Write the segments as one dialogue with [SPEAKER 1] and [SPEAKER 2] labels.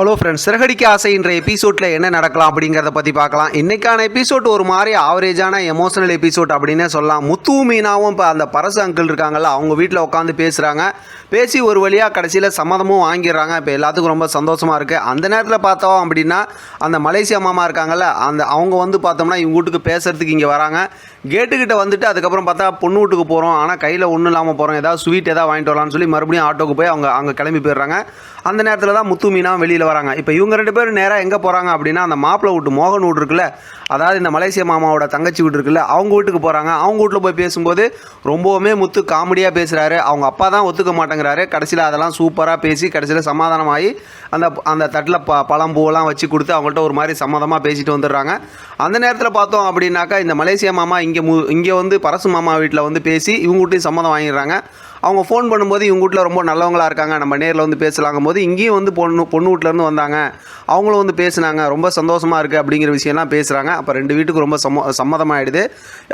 [SPEAKER 1] Hello friends Siragadikka ஆசை என்ற எபிசோடில் என்ன நடக்கலாம் அப்படிங்கிறத பற்றி பார்க்கலாம். இன்றைக்கான எபிசோட் ஒரு மாதிரி ஆவரேஜான எமோஷனல் எபிசோட் அப்படின்னே சொல்லலாம். முத்து மீனாவும் இப்போ அந்த பரசு அங்கிள் இருக்காங்கல்ல அவங்க வீட்டில் உட்காந்து பேசுகிறாங்க பேசி ஒரு வழியாக கடைசியில் சம்மதமும் வாங்கிடுறாங்க. இப்போ எல்லாத்துக்கும் ரொம்ப சந்தோஷமாக இருக்குது அந்த நேரத்தில் பார்த்தோம் அப்படின்னா அந்த மலேசியா மாமா இருக்காங்கல்ல அந்த அவங்க வந்து பார்த்தோம்னா இவங்க வீட்டுக்கு பேசுகிறதுக்கு இங்கே வராங்க. கேட்டுக்கிட்ட வந்துட்டு அதுக்கப்புறம் பார்த்தா பொண்ணு வீட்டுக்கு போகிறோம் ஆனால் கையில் ஒன்றும் இல்லாமல் போகிறோம் ஏதாவது ஸ்வீட் ஏதாவது வாங்கிட்டு வரலாம்னு சொல்லி மறுபடியும் ஆட்டோக்கு போய் அவங்க அங்கே கிளம்பி போயிடுறாங்க. அந்த நேரத்தில் தான் முத்து மீனா வெளியில் வராங்க. இப்போ இவங்க ரெண்டு பேரும் நேராக எங்கே போகிறாங்க அப்படின்னா அந்த மாப்பிள்ளை வீட்டு மோகன் வீடு இருக்குல்ல அதாவது இந்த மலேசியா மாமாவோட தங்கச்சி வீடு இருக்குல்ல அவங்க வீட்டுக்கு போகிறாங்க அவங்க வீட்டில் போய் பேசும்போது ரொம்பவுமே முத்து காமெடியாக பேசுகிறாரு அவங்க அப்பா தான் ஒத்துக்க மாட்டேங்கிறாரு. கடைசியில் அதெல்லாம் சூப்பராக பேசி கடைசியில் சமாதானமாகி அந்த அந்த தட்டில் ப பழம் பூவெல்லாம் வச்சு கொடுத்து அவங்கள்ட்ட ஒரு மாதிரி சம்மதமாக பேசிட்டு வந்துடுறாங்க. அந்த நேரத்தில் பார்த்தோம் அப்படின்னாக்கா இந்த மலேசியா மாமா இங்கே மு இங்கே வந்து பரசு மாமா வீட்டில் வந்து பேசி இவங்க வீட்டையும் சம்மதம் வாங்கிடுறாங்க. அவங்க ஃபோன் பண்ணும்போது இவங்க வீட்டில் ரொம்ப நல்லவங்களா இருக்காங்க. நம்ம நேரில் வந்து பேசலாங்கும் போது இங்கேயும் வந்து பொண்ணு பொண்ணு வீட்டிலேருந்து வந்தாங்க. அவங்களும் வந்து பேசுனாங்க. ரொம்ப சந்தோஷமாக இருக்குது அப்படிங்கிற விஷயம்லாம் பேசுகிறாங்க அப்போ ரெண்டு வீட்டுக்கு ரொம்ப சம்ம சம்மதமாகிடுது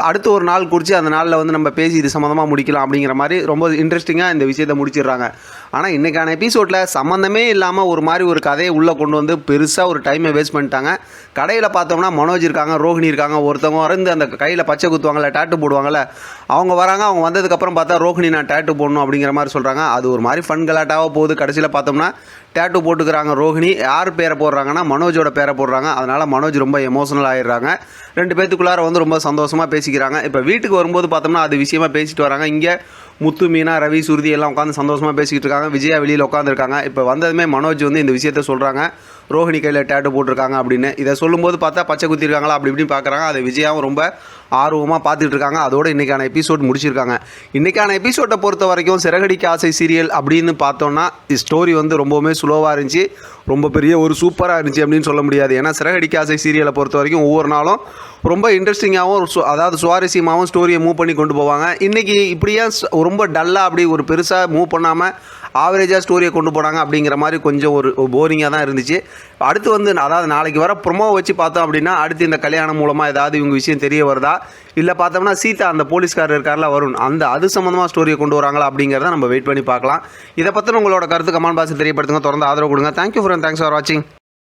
[SPEAKER 1] அடுத்து ஒரு நாள் குறித்து அந்த நாளில் வந்து நம்ம பேசி இது சம்மந்தமாக முடிக்கலாம் அப்படிங்கிற மாதிரி ரொம்ப இன்ட்ரெஸ்டிங்காக இந்த விஷயத்தை முடிச்சிடுறாங்க. ஆனால் இன்றைக்கான எபிசோடில் சம்மந்தமே இல்லாமல் ஒரு மாதிரி ஒரு கதையை உள்ளே கொண்டு வந்து பெருசாக ஒரு டைமை வேஸ்ட் பண்ணிட்டாங்க. கடையில் பார்த்தோம்னா மனோஜ் இருக்காங்க ரோஹிணி இருக்காங்க ஒருத்தவங்க வந்து அந்த கையில் பச்சை குத்துவாங்கள்ல டேட்டு போடுவாங்கள்ல அவங்க வராங்க. அவங்க வந்ததுக்கப்புறம் பார்த்தா ரோஹிணி நான் டேட்டு போடணும் அப்படிங்கிற மாதிரி சொல்கிறாங்க அது ஒரு மாதிரி ஃபன் கலாட்டாவாக போகுது. கடைசியில் பார்த்தோம்னா டேட்டு போட்டுக்கிறாங்க ரோஹிணி. யார் பேரை போடுறாங்கன்னா மனோஜோட பேரை போடுறாங்க. அதனால் மனோஜ் ரொம்ப எமோஷனல் ஆகிடுறாங்க ரெண்டு பேத்துக்குள்ளார வந்து ரொம்ப சந்தோஷமாக பேசிக்கிறாங்க. இப்போ வீட்டுக்கு வரும்போது பார்த்தோம்னா அது விஷயமா பேசிட்டு வராங்க. இங்கே முத்து மீனா ரவி சுருதி எல்லாம் உட்காந்து சந்தோஷமாக பேசிக்கிட்டு இருக்காங்க. விஜயா வெளியில் உட்காந்துருக்காங்க இப்போ வந்ததுமே மனோஜ் வந்து இந்த விஷயத்த சொல்கிறாங்க ரோஹிணி கையில் டேட்டு போட்டிருக்காங்க அப்படின்னு. இதை சொல்லும்போது பார்த்தா பச்சை குத்திருக்காங்களா அப்படி இப்படின்னு பார்க்குறாங்க அதை விஜயாவும் ரொம்ப ஆர்வமாக பார்த்துட்டு இருக்காங்க. அதோட இன்றைக்கான எபிசோட் முடிச்சிருக்காங்க. இன்றைக்கான எபிசோட்டை பொறுத்த வரைக்கும் சிறகடிக்கு ஆசை சீரியல் அப்படின்னு பார்த்தோன்னா ஸ்டோரி வந்து ரொம்பவுமே ஸ்லோவாக இருந்துச்சு. ரொம்ப பெரிய ஒரு சூப்பராக இருந்துச்சு அப்படின்னு சொல்ல முடியாது. ஏன்னா சிறகடிக்க ஆசை சீரியலை பொறுத்த வரைக்கும் ஒவ்வொரு நாளும் ரொம்ப இன்ட்ரெஸ்டிங்காகவும் சு- அதாவது சுவாரஸ்யமாகவும் ஸ்டோரியை மூவ் பண்ணி கொண்டு போவாங்க. இன்றைக்கி இப்படியே ரொம்ப டல்லாக அப்படி ஒரு பெருசாக மூவ் பண்ணாமல் ஆவரேஜாக ஸ்டோரியை கொண்டு போனாங்க அப்படிங்கிற மாதிரி கொஞ்சம் ஒரு போரிங்காக தான் இருந்துச்சு. அடுத்து வந்து அதாவது நாளைக்கு வர ப்ரொமோ வச்சு பார்த்தோம் அப்படின்னா அடுத்து இந்த கல்யாணம் மூலமாக ஏதாவது இவங்க விஷயம் தெரிய வருதா? இல்லை பார்த்தோம்னா சீதா அந்த போலீஸ்காரர் இருக்கார்ல வருண் அந்த அது சம்மந்தமாக ஸ்டோரியை கொண்டு வராங்களா அப்படிங்கிறத நம்ம வெயிட் பண்ணி பார்க்கலாம். இதை பற்றின உங்களோட கருத்து கமெண்ட் பாக்ஸ் தெரியப்படுத்துங்க. தொடர்ந்து ஆதரவு கொடுங்க. தேங்க்யூ ஃபார் தேங்க்ஸ் ஃபார் வாட்சிங்